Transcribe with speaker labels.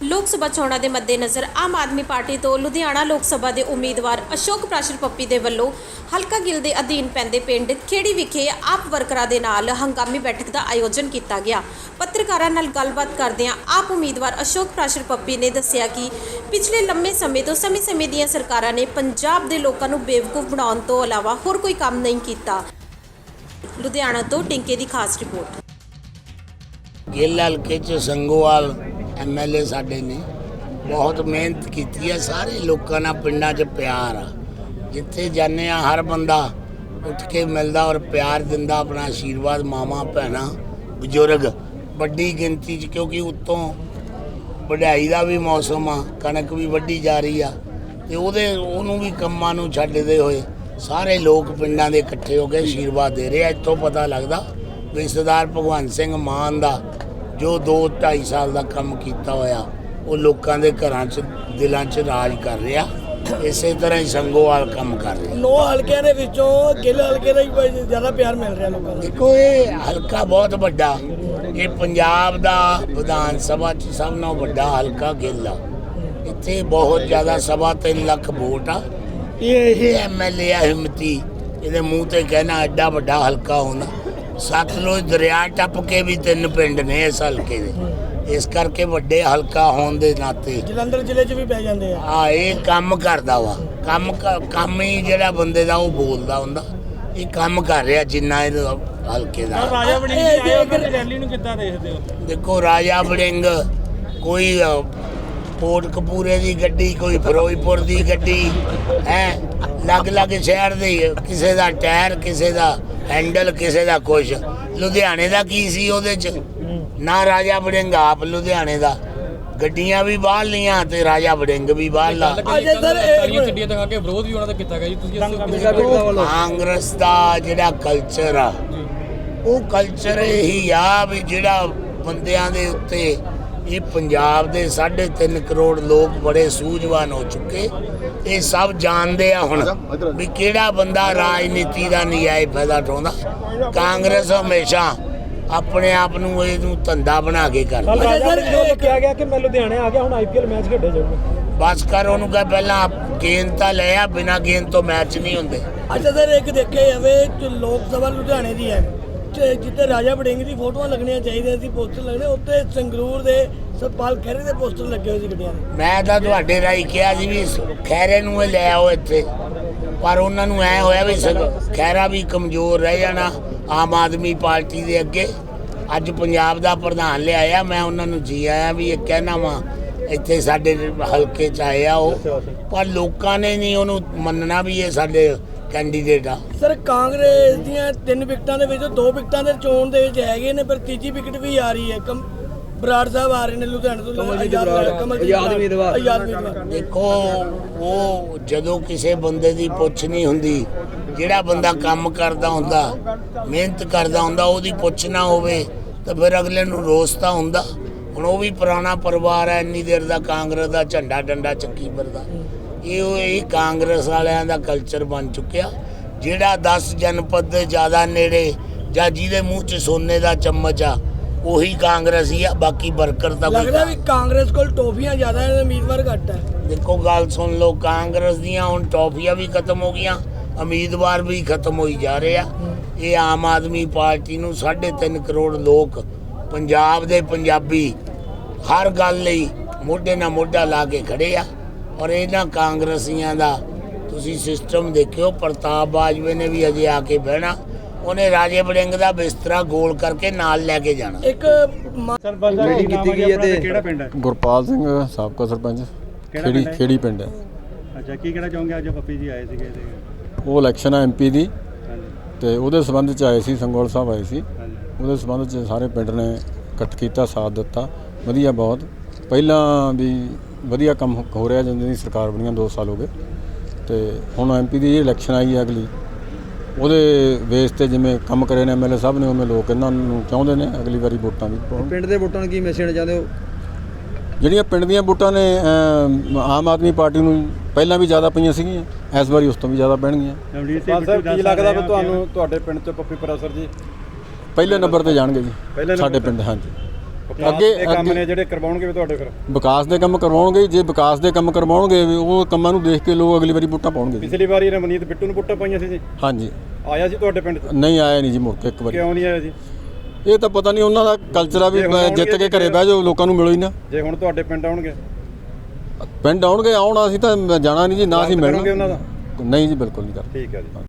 Speaker 1: ਲੋਕ ਸਭਾ ਚੋਣਾਂ ਦੇ ਮੱਦੇਨਜ਼ਰ ਆਮ ਆਦਮੀ ਪਾਰਟੀ ਤੋਂ ਲੁਧਿਆਣਾ ਲੋਕ ਸਭਾ ਦੇ ਉਮੀਦਵਾਰ ਅਸ਼ੋਕ ਪ੍ਰਾਸ਼ਰ ਪੱਪੀ ਦੇ ਵੱਲੋਂ ਹਲਕਾ ਗਿੱਲ ਦੇ ਅਧੀਨ ਪੈਂਦੇ ਪਿੰਡ ਖੇੜੀ ਵਿਖੇ ਆਪ ਵਰਕਰਾਂ ਦੇ ਨਾਲ ਹੰਗਾਮੀ ਬੈਠਕ ਦਾ ਆਯੋਜਨ ਕੀਤਾ ਗਿਆ। ਪੱਤਰਕਾਰਾਂ ਨਾਲ ਗੱਲਬਾਤ ਕਰਦਿਆਂ ਆਪ ਉਮੀਦਵਾਰ ਅਸ਼ੋਕ ਪ੍ਰਾਸ਼ਰ ਪੱਪੀ ਨੇ ਦੱਸਿਆ ਕਿ ਪਿਛਲੇ ਲੰਮੇ ਸਮੇਂ ਤੋਂ ਸਮੇਂ-ਸਮੇਂ ਦੀਆਂ ਸਰਕਾਰਾਂ ਨੇ ਪੰਜਾਬ ਦੇ ਲੋਕਾਂ ਨੂੰ ਬੇਵਕੂਫ ਬਣਾਉਣ ਤੋਂ ਇਲਾਵਾ ਹੋਰ ਕੋਈ ਕੰਮ ਨਹੀਂ ਕੀਤਾ। ਲੁਧਿਆਣਾ ਤੋਂ ਟਿੰਕੇ ਦੀ ਖਾਸ ਰਿਪੋਰਟ।
Speaker 2: ਗਿੱਲ ਹਲਕੇ ਚ ਸੰਗੋਵਾਲ ਐਮਐਲਏ ਸਾਡੇ ਨੇ। ਬਹੁਤ ਮਿਹਨਤ ਕੀਤੀ ਹੈ। ਸਾਰੇ ਲੋਕਾਂ ਨਾਲ ਪਿੰਡਾਂ 'ਚ ਪਿਆਰ ਆ। ਜਿੱਥੇ ਜਾਂਦੇ ਆ, ਹਰ ਬੰਦਾ ਉੱਠ ਕੇ ਮਿਲਦਾ ਔਰ ਪਿਆਰ ਦਿੰਦਾ, ਆਪਣਾ ਆਸ਼ੀਰਵਾਦ ਮਾਮਾ ਭੈਣਾ, ਬਜ਼ੁਰਗ। ਵੱਡੀ ਗਿਣਤੀ 'ਚ ਕਿਉਂਕਿ ਉੱਤੋਂ ਵਢਾਈ ਦਾ ਵੀ ਮੌਸਮ ਆ, ਕਣਕ ਵੀ ਵੱਢੀ ਜਾ ਰਹੀ ਆ। ਤੇ ਉਹਦੇ, ਉਹਨੂੰ ਵੀ ਕੰਮਾਂ ਨੂੰ ਛੱਡਦੇ ਹੋਏ ਸਾਰੇ ਲੋਕ ਪਿੰਡਾਂ ਦੇ ਇਕੱਠੇ ਹੋ ਕੇ ਆਸ਼ੀਰਵਾਦ ਦੇ ਰਹੇ ਆ। ਇੱਥੋਂ ਪਤਾ ਲੱਗਦਾ ਵੀ ਸਰਦਾਰ ਭਗਵੰਤ ਸਿੰਘ ਮਾਨ ਦਾ ਜੋ 2 2.5 ਸਾਲ ਦਾ ਕੰਮ ਕੀਤਾ ਹੋਇਆ ਉਹ ਲੋਕਾਂ ਦੇ ਘਰਾਂ 'ਚ ਦਿਲਾਂ 'ਚ ਰਾਜ ਕਰ ਰਿਹਾ। ਇਸੇ ਤਰ੍ਹਾਂ ਹੀ ਸੰਗੋਵਾਲ ਕੰਮ ਕਰ ਰਿਹਾ।
Speaker 3: ਨੌ ਹਲਕਿਆਂ ਦੇ ਵਿੱਚੋਂ ਗਿੱਲ ਹਲਕੇ ਦਾ ਹੀ ਜ਼ਿਆਦਾ ਪਿਆਰ ਮਿਲ ਰਿਹਾ ਲੋਕਾਂ ਨੂੰ।
Speaker 2: ਦੇਖੋ ਇਹ ਹਲਕਾ ਬਹੁਤ ਵੱਡਾ। ਇਹ ਪੰਜਾਬ ਦਾ ਵਿਧਾਨ ਸਭਾ ਚ ਸਭ ਨਾਲੋਂ ਵੱਡਾ ਹਲਕਾ ਗਿੱਲ ਆ। ਇੱਥੇ ਬਹੁਤ ਜ਼ਿਆਦਾ ਸਵਾ 3 ਲੱਖ ਵੋਟ ਆ। ਇਹ ਇਹ ਐਮਐਲਏ ਹਿੰਮਤੀ। ਇਹਦੇ ਮੂੰਹ ਤੇ ਕਹਿਣਾ ਐਡਾ ਵੱਡਾ ਹਲਕਾ ਹੋਣਾ। ਸਤਲੁਜ ਦਰਿਆ ਟੱਪ ਕੇ ਵੀ ਤਿੰਨ ਪਿੰਡ ਨੇ ਇਸ ਹਲਕੇ ਦੇ। ਇਸ ਕਰਕੇ ਵੱਡੇ ਹਲਕਾ ਹੋਣ ਦੇ ਨਾਤੇ
Speaker 3: ਜਲੰਧਰ ਜ਼ਿਲ੍ਹੇ 'ਚ ਵੀ ਪੈ ਜਾਂਦੇ ਆ।
Speaker 2: ਆ ਇਹ ਕੰਮ ਕਰਦਾ ਵਾ। ਕੰਮ ਕੰਮ ਹੀ ਜਿਹੜਾ ਬੰਦੇ ਦਾ ਉਹ ਬੋਲਦਾ ਹੁੰਦਾ। ਇਹ ਕੰਮ ਕਰ ਰਿਹਾ ਜਿੰਨਾ ਇਹ ਹਲਕੇ ਦਾ।
Speaker 4: ਰਾਜਾ ਵੜਿੰਗ ਦੀ ਰੈਲੀ ਨੂੰ ਕਿੱਦਾਂ ਦੇਖਦੇ ਹੋ?
Speaker 2: ਦੇਖੋ ਰਾਜਾ ਵੜਿੰਗ ਕੋਈ ਅ, ਕੋਟਕਪੂਰੇ ਦੀ ਗੱਡੀ ਕੋਈ ਫਿਰੋਜ਼ਪੁਰ ਦੀ ਗੱਡੀ ਹੈ ਅਲੱਗ-ਅਲੱਗ ਸ਼ਹਿਰ ਦੇ ਕਿਸੇ ਦਾ ਟਾਇਰ ਕਿਸੇ ਦਾ ਹੈਂਡਲ ਕਿਸੇ ਦਾ ਕੁਛ। ਲੁਧਿਆਣੇ ਦਾ ਕੀ ਸੀ ਉਹਦੇ ਚ? ਨਾ ਰਾਜਾ ਵੜਿੰਗ ਆਪ ਲੁਧਿਆਣੇ ਦਾ। ਗੱਡੀਆਂ ਵੀ ਬਾਹਰ ਲੀਆਂ ਤੇ ਰਾਜਾ ਵੜਿੰਗ ਵੀ ਬਾਹਰ ਲਾ
Speaker 3: ਅਜੇ ਸਰ
Speaker 4: ਦਿਖਾ ਕੇ ਵਿਰੋਧ ਵੀ ਉਹਨਾਂ ਦਾ ਕੀਤਾ ਗਿਆ ਜੀ। ਤੁਸੀਂ ਇਸ
Speaker 2: ਕਾਂਗਰਸ ਦਾ ਜਿਹੜਾ ਕਲਚਰ ਆ ਉਹ ਕਲਚਰ ਇਹੀ ਆ ਵੀ ਜਿਹੜਾ ਬੰਦਿਆਂ ਦੇ ਉੱਤੇ ਇਹ ਪੰਜਾਬ ਦੇ 3.5 ਕਰੋੜ ਲੋਕ ਬੜੇ ਸੂਝਵਾਨ ਹੋ ਚੁੱਕੇ। ਇਹ ਸਭ ਜਾਣਦੇ ਆ ਹੁਣ ਵੀ ਕਿਹੜਾ ਬੰਦਾ ਰਾਜਨੀਤੀ ਦਾ ਨਜਾਇਜ਼ ਫਾਇਦਾ ਉਠਾਉਂਦਾ। ਕਾਂਗਰਸ ਹਮੇਸ਼ਾ ਆਪਣੇ ਆਪ ਨੂੰ ਇਹਨੂੰ ਧੰਦਾ ਬਣਾ ਕੇ ਕਰਦੀ।
Speaker 3: ਅਜੇ ਸਰ ਇੱਕ
Speaker 4: ਕਿਹਾ ਗਿਆ ਕਿ ਮੈਂ ਲੁਧਿਆਣੇ ਆ ਗਿਆ ਹੁਣ ਆਈਪੀਐਲ ਮੈਚ ਖੇਡੇ ਜਾਊਗਾ।
Speaker 2: ਬਸ ਕਰ ਉਹਨੂੰ ਕਹ ਪਹਿਲਾਂ ਗੇਂਦ ਤਾਂ ਲੈ ਆ ਬਿਨਾ ਗੇਂਦ ਤੋਂ ਮੈਚ ਨਹੀਂ ਹੁੰਦੇ।
Speaker 3: ਅੱਛਾ ਸਰ ਇੱਕ ਦੇਖਿਆ ਜਾਵੇ ਜੋ ਲੋਕ ਸਭਾ ਲੁਧਿਆਣੇ ਦੀ ਹੈ। ਤੇ ਰਾਜਾ ਵੜਿੰਗ ਦੀ ਫੋਟੋਆਂ ਲੱਗਣੀਆਂ ਚਾਹੀਦੀਆਂ ਸੀ, ਪੋਸਟਰ ਲੱਗਣੇ ਉੱਤੇ ਸੰਗਰੂਰ ਦੇ ਸਤਪਾਲ ਖਹਿਰੇ ਦੇ ਪੋਸਟਰ ਲੱਗੇ ਹੋਏ ਸੀ ਗੱਡੀਆਂ ਦੇ।
Speaker 2: ਮੈਂ ਤਾਂ ਤੁਹਾਡੇ ਰਾਹੀਂ ਕਿਹਾ ਸੀ ਵੀ ਖੈਰੇ ਨੂੰ ਇਹ ਲੈ ਆਓ ਇੱਥੇ। ਪਰ ਉਹਨਾਂ ਨੂੰ ਐ ਹੋਇਆ ਵੀ ਸਗ- ਵੀ ਕਮਜ਼ੋਰ ਰਹਿ ਜਾਣਾ ਆਮ ਆਦਮੀ ਪਾਰਟੀ ਦੇ ਅੱਗੇ। ਅੱਜ ਪੰਜਾਬ ਦਾ ਪ੍ਰਧਾਨ ਲਿਆਇਆ, ਮੈਂ ਉਹਨਾਂ ਨੂੰ ਜੀ ਆਇਆ ਵੀ ਇਹ ਕਹਿਣਾ ਵਾ, ਇੱਥੇ ਸਾਡੇ ਹਲਕੇ ਚ ਆਇਆ ਉਹ। ਪਰ ਲੋਕਾਂ ਨੇ ਨਹੀਂ ਉਹਨੂੰ ਮੰਨਣਾ ਵੀ ਇਹ ਸਾਡੇ ਕੈਂਡੀਡੇਟ ਆ।
Speaker 3: ਸਰ ਕਾਂਗਰਸ ਦੀਆਂ ਤਿੰਨ ਵਿਕਟਾਂ ਦੇ ਵਿੱਚ ਦੋ ਵਿਕਟਾਂ ਦੇ ਚੋਣ ਦੇ ਵਿੱਚ ਹੈਗੇ ਨੇ ਪਰ ਤੀਜੀ ਵਿਕਟ ਵੀ ਆ ਰਹੀ ਹੈ। ਕਮ ਬਰਾੜ ਸਾਹਿਬ ਆ ਰਹੇ ਨੇ ਲੁਧਿਆਣੇ ਤੋਂ ਆਜ਼ਾਦ ਆਜ਼ਾਦ ਉਮੀਦਵਾਰ। ਆਜ਼ਾਦ ਉਮੀਦਵਾਰ।
Speaker 2: ਦੇਖੋ ਉਹ ਜਦੋਂ ਕਿਸੇ ਬੰਦੇ ਦੀ ਪੁੱਛ ਨਹੀਂ ਹੁੰਦੀ ਜਿਹੜਾ ਬੰਦਾ ਕੰਮ ਕਰਦਾ ਹੁੰਦਾ ਮਿਹਨਤ ਕਰਦਾ ਹੁੰਦਾ ਉਹਦੀ ਪੁੱਛ ਨਾ ਹੋਵੇ ਤਾਂ ਫਿਰ ਅਗਲੇ ਨੂੰ ਰੋਸ ਤਾਂ ਹੁੰਦਾ। ਹੁਣ ਉਹ ਵੀ ਪੁਰਾਣਾ ਪਰਿਵਾਰ ਹੈ ਇੰਨੀ ਦੇਰ ਦਾ ਕਾਂਗਰਸ ਦਾ ਝੰਡਾ ਡੰਡਾ ਚੱਕੀ ਫਿਰਦਾ। ਇਹ ਉਹ ਇਹ ਕਾਂਗਰਸ ਵਾਲਿਆਂ ਦਾ ਕਲਚਰ ਬਣ ਚੁੱਕਿਆ। ਜਿਹੜਾ 10 ਜਨਪਦ ਦੇ ਜ਼ਿਆਦਾ ਨੇੜੇ ਜਾਂ ਜਿਹਦੇ ਮੂੰਹ 'ਚ ਸੋਨੇ ਦਾ ਚਮਚ ਆ ਉਹੀ ਕਾਂਗਰਸੀ ਆ ਬਾਕੀ ਵਰਕਰ ਤਾਂ ਕੋਈ
Speaker 3: ਲੱਗਦਾ ਵੀ ਕਾਂਗਰਸ ਕੋਲ ਟੋਫੀਆਂ ਜ਼ਿਆਦਾ ਹੈ ਉਮੀਦਵਾਰ ਘੱਟ ਹੈ।
Speaker 2: ਦੇਖੋ ਗੱਲ ਸੁਣ ਲਓ ਕਾਂਗਰਸ ਦੀਆਂ ਹੁਣ ਟੌਫੀਆਂ ਵੀ ਖਤਮ ਹੋ ਗਈਆਂ ਉਮੀਦਵਾਰ ਵੀ ਖਤਮ ਹੋਈ ਜਾ ਰਹੇ ਆ। ਇਹ ਆਮ ਆਦਮੀ ਪਾਰਟੀ ਨੂੰ 3.5 ਕਰੋੜ ਲੋਕ ਪੰਜਾਬ ਦੇ ਪੰਜਾਬੀ ਹਰ ਗੱਲ ਲਈ ਮੋਢੇ ਨਾਲ ਮੋਢਾ ਲਾ ਕੇ ਖੜੇ ਆ। ਔਰ ਇਹਨਾਂ ਕਾਂਗਰਸੀਆਂ ਦਾ ਤੁਸੀਂ ਸਿਸਟਮ ਦੇਖਿਓ ਪ੍ਰਤਾਪ ਬਾਜਵੇ ਨੇ ਵੀ ਅਜੇ ਆ ਕੇ ਬਹਿਣਾ। ਉਹਨੇ ਰਾਜੇ ਵੜਿੰਗ ਦਾ ਬਿਸਤਰਾ ਗੋਲ ਕਰਕੇ ਨਾਲ ਲੈ ਕੇ ਜਾਣਾ।
Speaker 3: ਇੱਕ
Speaker 4: ਮੀਟਿੰਗ ਕੀਤੀ ਗਈ ਹੈ ਤੇ ਕਿਹੜਾ ਪਿੰਡ ਹੈ?
Speaker 5: ਗੁਰਪਾਲ ਸਿੰਘ ਸਾਬਕਾ ਸਰਪੰਚ।
Speaker 4: ਕਿਹੜਾ
Speaker 5: ਖੇੜੀ
Speaker 4: ਪਿੰਡ ਹੈ?
Speaker 5: ਖੇੜੀ ਪਿੰਡ ਹੈ।
Speaker 4: ਅੱਛਾ ਕੀ ਕਹਿਣਾ ਚਾਹੋਗੇ? ਅੱਜ ਪੱਪੀ ਜੀ ਆਏ ਸੀਗੇ ਤੇ
Speaker 5: ਉਹ ਇਲੈਕਸ਼ਨ ਆ ਐਮਪੀ ਦੀ। ਤੇ ਉਹਦੇ ਸੰਬੰਧ ਚ ਆਏ ਸੀ ਸੰਗੋਲ ਸਾਹਿਬ ਆਏ ਸੀ। ਉਹਦੇ ਸੰਬੰਧ ਚ ਸਾਰੇ ਪਿੰਡ ਨੇ ਇਕੱਠ ਕੀਤਾ ਸਾਥ ਦਿੱਤਾ। ਵਧੀਆ ਬਹੁਤ। ਪਹਿਲਾਂ ਵੀ ਵਧੀਆ ਕੰਮ ਹੋ- ਹੋ ਰਿਹਾ ਜਿੰਨੀ ਦੀ ਸਰਕਾਰ ਬਣੀਆਂ 2 ਸਾਲ ਹੋ ਗਏ। ਤੇ ਹੁਣ ਐਮਪੀ ਦੀ ਜਿਹੜੀ ਇਲੈਕਸ਼ਨ ਆਈ ਹੈ ਅਗਲੀ। ਉਹਦੇ ਬੇਸ ਤੇ ਜਿਵੇਂ ਕੰਮ ਕਰੇ ਨੇ ਐਮਐਲਏ ਸਾਹਿਬ ਨੇ ਉਵੇਂ ਲੋਕ ਇਹਨਾਂ ਨੂੰ ਚਾਹੁੰਦੇ ਨੇ ਅਗਲੀ ਵਾਰੀ ਵੋਟਾਂ ਵੀ ਪਾਉਣ
Speaker 6: ਪਿੰਡ ਦੇ ਵੋਟਾਂ ਨੂੰ ਕੀ ਮੈਸੇਜ ਦੇਣਾ ਚਾਹੁੰਦੇ ਹੋ?
Speaker 5: ਜਿਹੜੀਆਂ ਪਿੰਡ ਦੀਆਂ ਵੋਟਾਂ ਨੇ ਅਮ, ਆਮ ਆਦਮੀ ਪਾਰਟੀ ਨੂੰ ਪਹਿਲਾਂ ਵੀ ਜ਼ਿਆਦਾ ਪਈਆਂ ਸੀਗੀਆਂ ਇਸ ਵਾਰੀ ਉਸ ਤੋਂ ਵੀ ਜ਼ਿਆਦਾ ਪੈਣਗੀਆਂ।
Speaker 4: ਸਿੰਘ
Speaker 6: ਸਾਹਿਬ ਕੀ ਲੱਗਦਾ ਵੀ ਤੁਹਾਨੂੰ ਤੁਹਾਡੇ ਪਿੰਡ ਚ ਪੱਪੀ ਪ੍ਰੋਫੈਸਰ ਜੀ?
Speaker 5: ਪਹਿਲੇ ਨੰਬਰ ਤੇ ਜਾਣਗੇ ਜੀ ਸਾਡੇ ਪਿੰਡ ਹਾਂਜੀ। ਅੱਗੇ
Speaker 4: ਇਹ ਕੰਮ
Speaker 5: ਅੱਗੇ
Speaker 4: ਨੇ ਜਿਹੜੇ ਕਰਵਾਉਣਗੇ ਵੀ ਤੁਹਾਡੇ ਫਿਰ
Speaker 5: ਵਿਕਾਸ ਦੇ ਕੰਮ ਕਰਵਾਉਣਗੇ ਜੇ ਵਿਕਾਸ ਦੇ ਕੰਮ ਕਰਵਾਉਣਗੇ ਵੀ ਉਹ ਕੰਮਾਂ ਨੂੰ ਦੇਖ ਕੇ ਲੋਕ ਅਗਲੀ ਵਾਰੀ ਵੋਟਾਂ ਪਾਉਣਗੇ ਜੀ।
Speaker 4: ਪਿਛਲੀ ਵਾਰੀ ਰਮਨੀਤ ਬਿੱਟੂ ਨੂੰ ਪੁੱਟਾਂ ਪਾਈਆਂ ਸੀ ਜੀ।
Speaker 5: ਹਾਂਜੀ।
Speaker 4: ਆਇਆ ਸੀ ਤੁਹਾਡੇ ਪਿੰਡ 'ਚ?
Speaker 5: ਨਹੀਂ ਆਇਆ ਨਹੀਂ ਜੀ ਮੁੜ ਕੇ ਇੱਕ ਵਾਰੀ।
Speaker 4: ਕਿਉਂ ਨਹੀਂ ਆਇਆ ਜੀ?
Speaker 5: ਇਹ ਤਾਂ ਪਤਾ ਨਹੀਂ ਉਹਨਾਂ ਦਾ ਕਲਚਰ ਆ ਵੀ
Speaker 4: ਜੇ ਹੁਣ
Speaker 5: ਮੈਂ ਜਿੱਤ ਕੇ ਘਰੇ ਬਹਿ ਜਾਓ ਲੋਕਾਂ ਨੂੰ ਮਿਲੋ ਹੀ ਨਾ।
Speaker 4: ਜੇ ਹੁਣ ਤੁਹਾਡੇ ਪਿੰਡ ਆਉਣਗੇ।
Speaker 5: ਪਿੰਡ ਆਉਣਗੇ ਆਉਣਾ ਅਸੀਂ ਤਾਂ ਜਾਣਾ ਨਹੀਂ ਜੀ ਨਾ ਅਸੀਂ
Speaker 4: ਕਰੋਗੇ
Speaker 5: ਮਿਲਣਾ
Speaker 4: ਦਾ?
Speaker 5: ਨਹੀਂ ਜੀ ਬਿਲਕੁਲ ਨਹੀਂ ਕਰਦੇ
Speaker 4: ਠੀਕ ਹੈ ਜੀ।